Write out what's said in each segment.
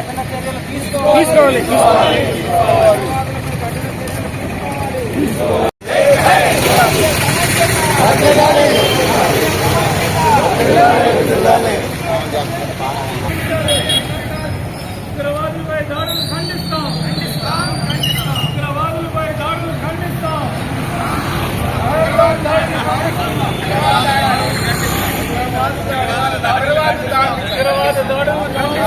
తీసుకోవాలి ఉగ్రవాదులపై దాడులు ఖండిస్తాం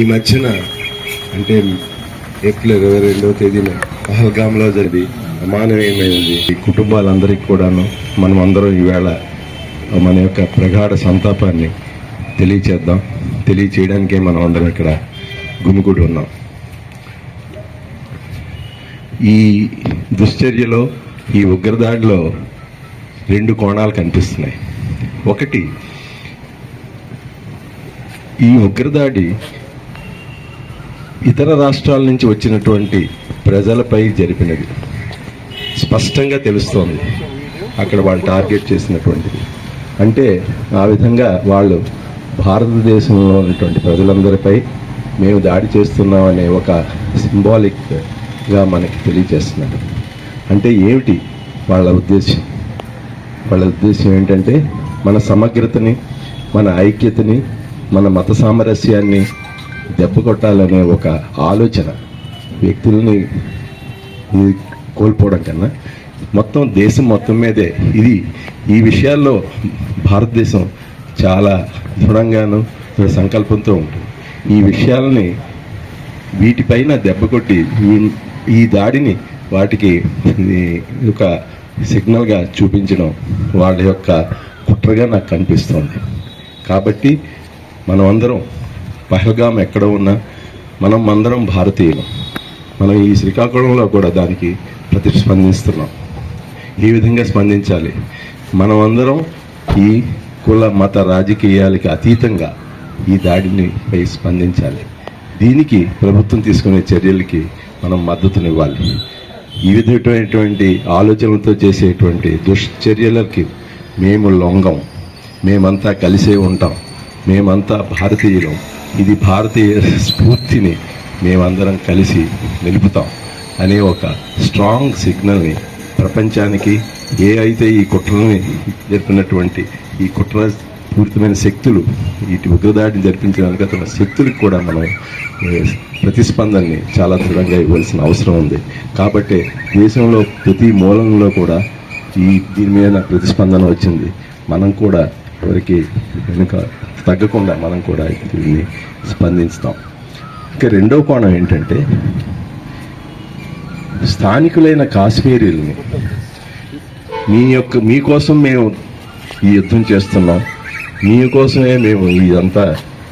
ఈ మధ్యన అంటే ఏప్రిల్ ఇరవై రెండవ తేదీన పహల్గామ్లో జరిగి అమానవీయమైనది. ఈ కుటుంబాలందరికీ కూడాను మనం అందరం ఈవేళ మన యొక్క ప్రగాఢ సంతాపాన్ని తెలియచేద్దాం. తెలియచేయడానికే మనం అందరం ఇక్కడ గుమిగూడి ఉన్నాం. ఈ దుశ్చర్యలో ఈ ఉగ్రదాడిలో రెండు కోణాలు కనిపిస్తున్నాయి. ఒకటి ఈ ఉగ్రదాడి ఇతర రాష్ట్రాల నుంచి వచ్చినటువంటి ప్రజలపై జరిపినది. స్పష్టంగా తెలుస్తోంది అక్కడ వాళ్ళు టార్గెట్ చేసినటువంటిది. అంటే ఆ విధంగా వాళ్ళు భారతదేశంలో ఉన్నటువంటి ప్రజలందరిపై మేము దాడి చేస్తున్నాం అనే ఒక సింబాలిక్గా మనకి తెలియజేస్తున్నారు. అంటే ఏమిటి వాళ్ళ ఉద్దేశం? వాళ్ళ ఉద్దేశం ఏంటంటే మన సమగ్రతని మన ఐక్యతని మన మత సామరస్యాన్ని దెబ్బ కొట్టాలనే ఒక ఆలోచన వ్యక్తుల్ని కోల్పోవడం కన్నా మొత్తం దేశం మొత్తం మీదే. ఇది ఈ విషయాల్లో భారతదేశం చాలా దృఢంగాను దృఢ సంకల్పంతో ఉంటుంది. ఈ విషయాలని వీటిపైన దెబ్బ కొట్టి ఈ దాడిని వాటికి ఒక సిగ్నల్గా చూపించడం వాళ్ళ యొక్క కుట్రగా నాకు కనిపిస్తోంది. కాబట్టి మనం అందరం పహల్గామ్ ఎక్కడ ఉన్నా మనం అందరం భారతీయులం. మనం ఈ శ్రీకాకుళంలో కూడా దానికి ప్రతిస్పందిస్తున్నాం. ఈ విధంగా స్పందించాలి. మనం అందరం ఈ కుల మత రాజకీయాలకి అతీతంగా ఈ దాడిని పై స్పందించాలి. దీనికి ప్రభుత్వం తీసుకునే చర్యలకి మనం మద్దతునివ్వాలి. ఈ విధమైనటువంటి ఆలోచనలతో చేసేటువంటి దుష్చర్యలకి మేము లొంగం. మేమంతా కలిసే ఉంటాం. మేమంతా భారతీయులం. ఇది భారతీయ స్ఫూర్తిని మేమందరం కలిసి నిలుపుతాం అనే ఒక స్ట్రాంగ్ సిగ్నల్ని ప్రపంచానికి ఏ అయితే ఈ కుట్రని జరిపినటువంటి ఈ కుట్ర పూరితమైన శక్తులు వీటి ఉగ్రదాడిని జరిపించడానికి అతని శక్తులకు కూడా మనం ప్రతిస్పందనని చాలా దృఢంగా ఇవ్వాల్సిన అవసరం ఉంది. కాబట్టి దేశంలో ప్రతి మూలంలో కూడా ఈ దీని మీద ప్రతిస్పందన వచ్చింది. మనం కూడా ఎవరికి వెనుక తగ్గకుండా మనం కూడా దీన్ని స్పందిస్తాం. ఇక రెండో కోణం ఏంటంటే స్థానికులైన కాశ్మీరీల్ని మీ యొక్క మీకోసం మేము ఈ యుద్ధం చేస్తున్నాం. మీకోసమే మేము ఇదంతా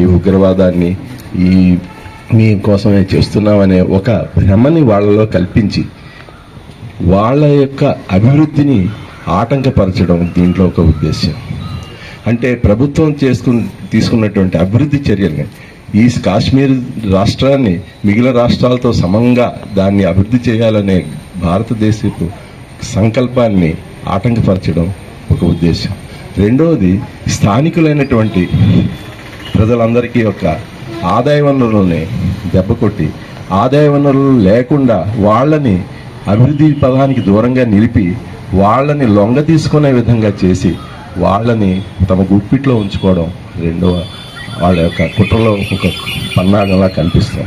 ఈ ఉగ్రవాదాన్ని ఈ మీకోసమే చేస్తున్నామనే ఒక భ్రమని వాళ్ళలో కల్పించి వాళ్ళ యొక్క అభివృద్ధిని ఆటంకపరచడం దీంట్లో ఒక ఉద్దేశం అంటే ప్రభుత్వం చేసుకు తీసుకున్నటువంటి అభివృద్ధి చర్యల్ని ఈ కాశ్మీర్ రాష్ట్రాన్ని మిగిలిన రాష్ట్రాలతో సమంగా దాన్ని అభివృద్ధి చేయాలనే భారతదేశపు సంకల్పాన్ని ఆటంకపరచడం ఒక ఉద్దేశం. రెండవది స్థానికులైనటువంటి ప్రజలందరికీ యొక్క ఆదాయ వనరులని దెబ్బకొట్టి ఆదాయ వనరులు లేకుండా వాళ్ళని అభివృద్ధి పదానికి దూరంగా నిలిపి వాళ్ళని లొంగ తీసుకునే విధంగా చేసి వాళ్ళని తమ గుప్పిట్లో ఉంచుకోవడం రెండవ వాళ్ళ యొక్క కుట్రలో ఒక పన్నాగంలా కనిపిస్తుంది.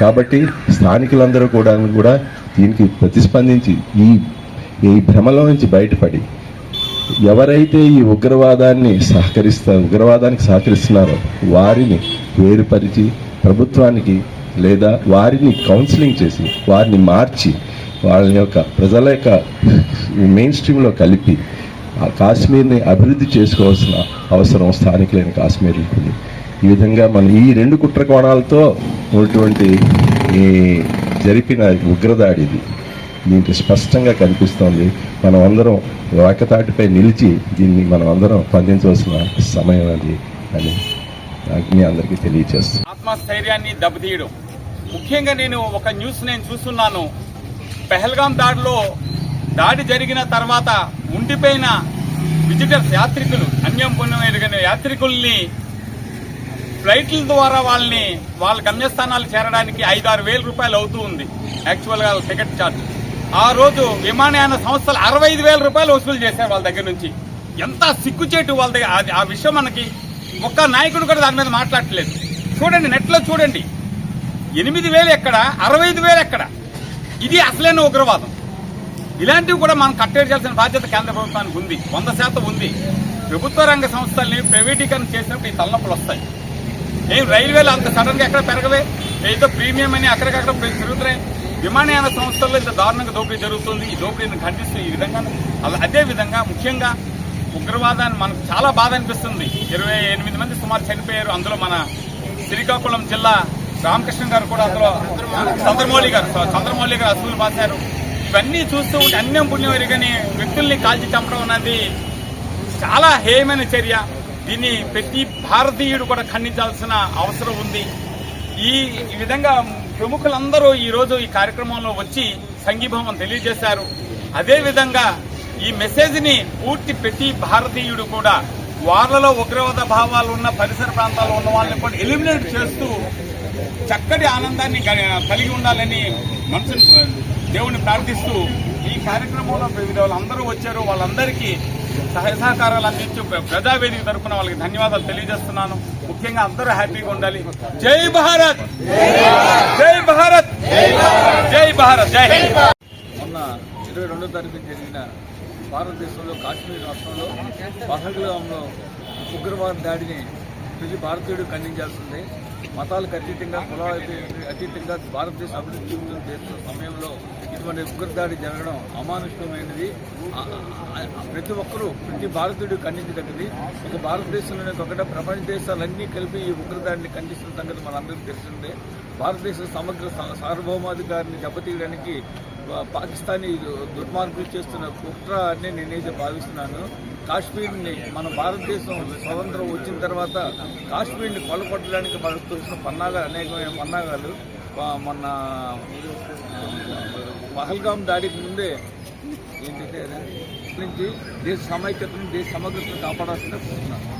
కాబట్టి స్థానికులందరూ కూడా కూడా దీనికి ప్రతిస్పందించి ఈ ఈ భ్రమలో నుంచి బయటపడి ఎవరైతే ఈ ఉగ్రవాదాన్ని సహకరిస్తా ఉగ్రవాదానికి సహకరిస్తున్నారో వారిని వేరుపరిచి ప్రభుత్వానికి లేదా వారిని కౌన్సిలింగ్ చేసి వారిని మార్చి వాళ్ళ యొక్క ప్రజల యొక్క మెయిన్ స్ట్రీమ్లో కలిపి కాశ్మీర్ని అభివృద్ధి చేసుకోవాల్సిన అవసరం స్థానికులైన కాశ్మీర్లకు. ఉంది ఈ విధంగా మనం ఈ రెండు కుట్ర కోణాలతో ఉన్నటువంటి ఈ జరిపిన ఉగ్రదాడి ఇది స్పష్టంగా కనిపిస్తోంది. మనం అందరం వాకతాటిపై నిలిచి దీన్ని మనం అందరం స్పందించవలసిన సమయం అది అని మీ అందరికీ తెలియచేస్తాను ఆత్మస్థైర్యాన్ని దెబ్బతీయడం. ముఖ్యంగా నేను ఒక న్యూస్ నేను చూస్తున్నాను. పెహల్గాం దాడిలో దాడి జరిగిన తర్వాత ఉండిపోయిన విజిటర్స్ యాత్రికులు అన్యం పుణ్యం యాత్రికుల్ని ఫ్లైట్ల ద్వారా వాళ్ళని వాళ్ళ గమ్యస్థానాలు చేరడానికి ఐదారు వేల రూపాయలు అవుతూ ఉంది. యాక్చువల్గా టికెట్ ఛార్జ్ ఆ రోజు విమానయాన సంస్థలు అరవై ఐదు వేల రూపాయలు వసూలు చేశారు వాళ్ళ దగ్గర నుంచి. ఎంత సిగ్గుచేటు వాళ్ళ దగ్గర. అది- ఆ విషయం మనకి ఒక్క నాయకుడు కూడా దాని మీద మాట్లాడట్లేదు. చూడండి నెట్లో చూడండి. ఎనిమిది వేలు ఎక్కడ? అరవై ఐదు వేలు ఎక్కడ? ఇది అసలైన ఉగ్రవాదం. ఇలాంటివి కూడా మనం కట్టడి బాధ్యత కేంద్ర ప్రభుత్వానికి ఉంది. వంద శాతం ఉంది. ప్రభుత్వ రంగ సంస్థల్ని ప్రైవేటీకరణ చేసినప్పుడు ఈ తలనొప్పులు వస్తాయి. ఏం రైల్వేలు అంత సడన్గా ఎక్కడ పెరగవే ఏదో ప్రీమియం అని అక్కడికక్కడ పెరుగుతున్నాయి. విమానయాన సంస్థల్లో ఇంత దారుణంగా దోపిడీ జరుగుతుంది. ఈ దోపిడీని ఖండిస్తూ ఈ విధంగా అలా అదే విధంగా ముఖ్యంగా ఉగ్రవాదాన్ని మనకు చాలా బాధ అనిపిస్తుంది. ఇరవై ఎనిమిది మంది సుమారు చనిపోయారు. అందులో మన శ్రీకాకుళం జిల్లా రామకృష్ణ గారు కూడా అందులో చంద్రమౌళి గారు చంద్రమౌళి గారు అసూలు పాశారు ఇవన్నీ చూస్తూ ఉంటే అన్యం పుణ్యం ఎరుగని వ్యక్తుల్ని కాల్చి చంపడం అన్నది చాలా హేయమైన చర్య. దీన్ని ప్రతి భారతీయుడు కూడా ఖండించాల్సిన అవసరం ఉంది. ఈ ఈ విధంగా ప్రముఖులందరూ ఈ రోజు ఈ కార్యక్రమంలో వచ్చి సంఘీభావం తెలియజేశారు. అదేవిధంగా ఈ మెసేజ్ని పూర్తి ప్రతి భారతీయుడు కూడా వాళ్ళలో ఉగ్రవాద భావాలు ఉన్న పరిసర ప్రాంతాల్లో ఉన్న వాళ్ళని కూడా ఎలిమినేట్ చేస్తూ చక్కటి ఆనందాన్ని కలిగి ఉండాలని మనసుని దేవుణ్ణి ప్రార్థిస్తూ ఈ కార్యక్రమంలో వాళ్ళందరూ వచ్చారు. వాళ్ళందరికీ సహాయ సహకారాలు అందించు ప్రజావేదిక తరపున వాళ్ళకి ధన్యవాదాలు తెలియజేస్తున్నాను. ముఖ్యంగా అందరూ హ్యాపీగా ఉండాలి. జై భారత్! జై భారత్! జై భారత్! జై హింద్! మొన్న ఇరవై రెండో తారీఖు జరిగిన భారతదేశంలో కాశ్మీర్ రాష్ట్రంలో పహల్గాంలో ఉగ్రవాద దాడిని ప్రతి భారతీయుడు ఖండించాల్సిందే. మతాలకు అతీతంగా కులాలకు అతీతంగా భారతదేశం అభివృద్ధి చెందుతున్న సమయంలో ఇటువంటి ఉగ్రదాడి జరగడం అమానుష్యమైనది. ప్రతి ఒక్కరూ ప్రతి భారతీయుడు ఖండించదగ్గది. ఒక భారతదేశంలోనే ఒకటే ప్రపంచ దేశాలన్నీ కలిపి ఈ ఉగ్రదాడిని ఖండిస్తున్న సంగతి మనందరికీ తెలిసిందే. భారతదేశ సమగ్ర సార్వభౌమాధికారిని దెబ్బతీయడానికి పాకిస్తానీ దుర్మార్గులు చేస్తున్న కుట్ర అని నేనైతే భావిస్తున్నాను. కాశ్మీర్ని మన భారతదేశం స్వతంత్రం వచ్చిన తర్వాత కాశ్మీర్ని కొలపట్టడానికి మనకు చూసిన పన్నాగాలు అనేకమైన పన్నాగాలు మొన్న పహల్గాం దాడికి ముందే ఏంటంటే నుంచి దేశ సమైక్యతను దేశ సమగ్రతను కాపాడాల్సిన కోరుతున్నాను